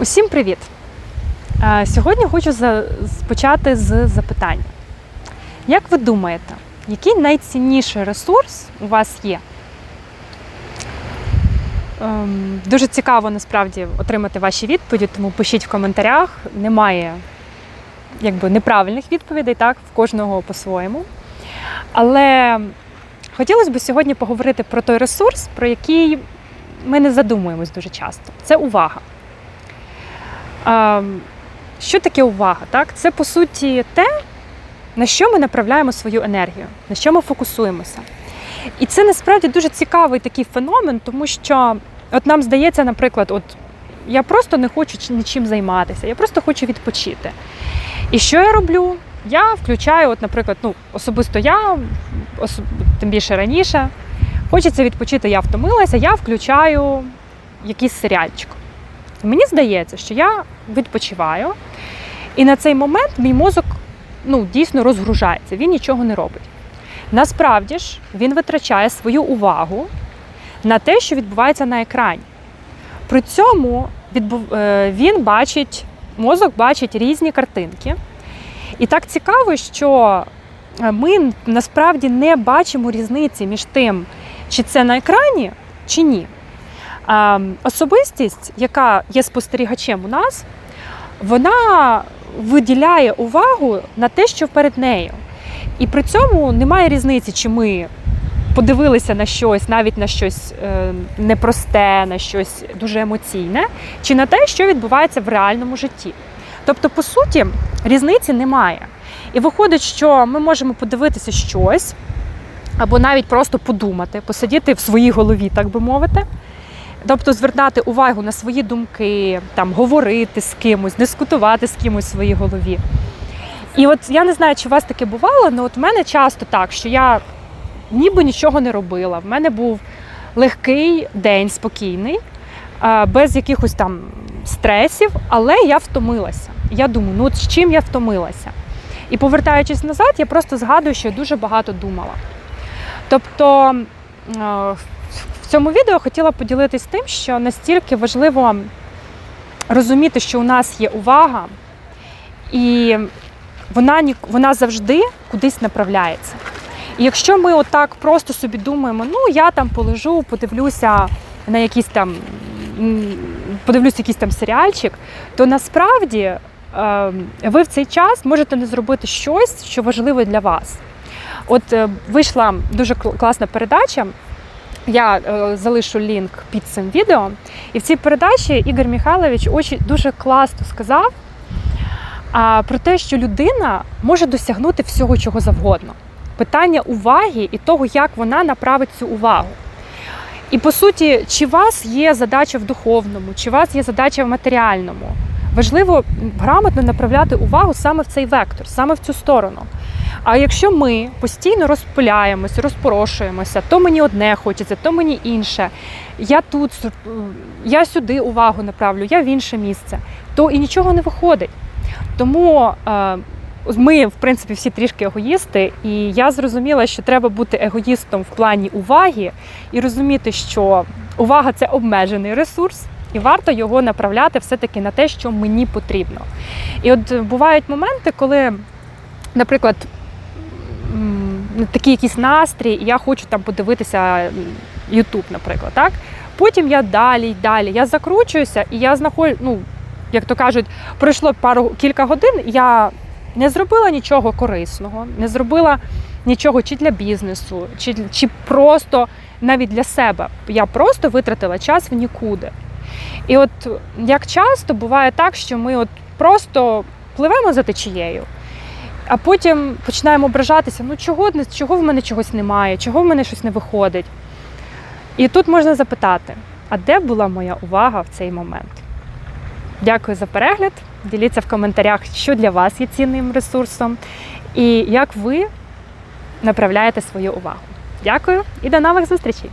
Усім привіт! Е, Сьогодні хочу почати з запитання. Як ви думаєте, який найцінніший ресурс у вас є? Ем, Дуже цікаво насправді отримати ваші відповіді, тому пишіть в коментарях. Немає якби, неправильних відповідей, так, в кожного по-своєму. Але хотілося б сьогодні поговорити про той ресурс, про який ми не задумуємось дуже часто. Це увага. Що таке увага? Так? Це по суті те, на що ми направляємо свою енергію, на що ми фокусуємося. І це насправді дуже цікавий такий феномен, тому що от нам здається, наприклад, от я просто не хочу нічим займатися, я просто хочу відпочити. І що я роблю? Я включаю, от, наприклад, ну, особисто я, особ... тим більше раніше, хочеться відпочити, я втомилася, я включаю якийсь серіальчик. Мені здається, що я відпочиваю, і на цей момент мій мозок ну, дійсно розгружається, він нічого не робить. Насправді ж він витрачає свою увагу на те, що відбувається на екрані. При цьому е, він бачить, мозок бачить різні картинки. І так цікаво, що е, ми насправді не бачимо різниці між тим, чи це на екрані, чи ні. А, Особистість, яка є спостерігачем у нас, вона виділяє увагу на те, що перед нею. І при цьому немає різниці, чи ми подивилися на щось, навіть на щось е, непросте, на щось дуже емоційне, чи на те, що відбувається в реальному житті. Тобто, по суті, різниці немає. І виходить, що ми можемо подивитися щось, або навіть просто подумати, посидіти в своїй голові, так би мовити. Тобто звертати увагу на свої думки, там говорити з кимось, дискутувати з кимось в своїй голові. І от я не знаю, чи у вас таке бувало, але от в мене часто так, що я ніби нічого не робила. В мене був легкий день, спокійний, без якихось там стресів, але я втомилася. Я думаю, ну от з чим я втомилася? І повертаючись назад, я просто згадую, що я дуже багато думала. Тобто цьому відео хотіла поділитись тим, що настільки важливо розуміти, що у нас є увага, і вона, вона завжди кудись направляється. І якщо ми отак просто собі думаємо, ну я там полежу, подивлюся на якийсь там подивлюсь якийсь там серіальчик, то насправді е, ви в цей час можете не зробити щось, що важливе для вас. От е, вийшла дуже класна передача. Я е, залишу лінк під цим відео. І в цій передачі Ігор Михайлович очі дуже класно сказав а, про те, що людина може досягнути всього, чого завгодно. Питання уваги і того, як вона направить цю увагу. І по суті, чи у вас є задача в духовному, чи у вас є задача в матеріальному. Важливо грамотно направляти увагу саме в цей вектор, саме в цю сторону. А якщо ми постійно розпиляємось, розпорошуємося, то мені одне хочеться, то мені інше. Я тут е, я сюди увагу направлю, я в інше місце, то і нічого не виходить. Тому е, ми, в принципі, всі трішки егоїсти, і я зрозуміла, що треба бути егоїстом в плані уваги і розуміти, що увага це обмежений ресурс. І варто його направляти все-таки на те, що мені потрібно. І от бувають моменти, коли, наприклад, такий якийсь настрій, і я хочу там подивитися Ютуб, наприклад, так? Потім я далі й далі. Я закручуюся і я знаходжу, ну, як то кажуть, пройшло пару кілька годин, я не зробила нічого корисного, не зробила нічого чи для бізнесу, чи, чи просто навіть для себе. Я просто витратила час в нікуди. І от як часто буває так, що ми от просто пливемо за течією, а потім починаємо ображатися: ну чого, чого в мене чогось немає, чого в мене щось не виходить. І тут можна запитати: а де була моя увага в цей момент? Дякую за перегляд. Діліться в коментарях, що для вас є цінним ресурсом, і як ви направляєте свою увагу. Дякую і до нових зустрічей!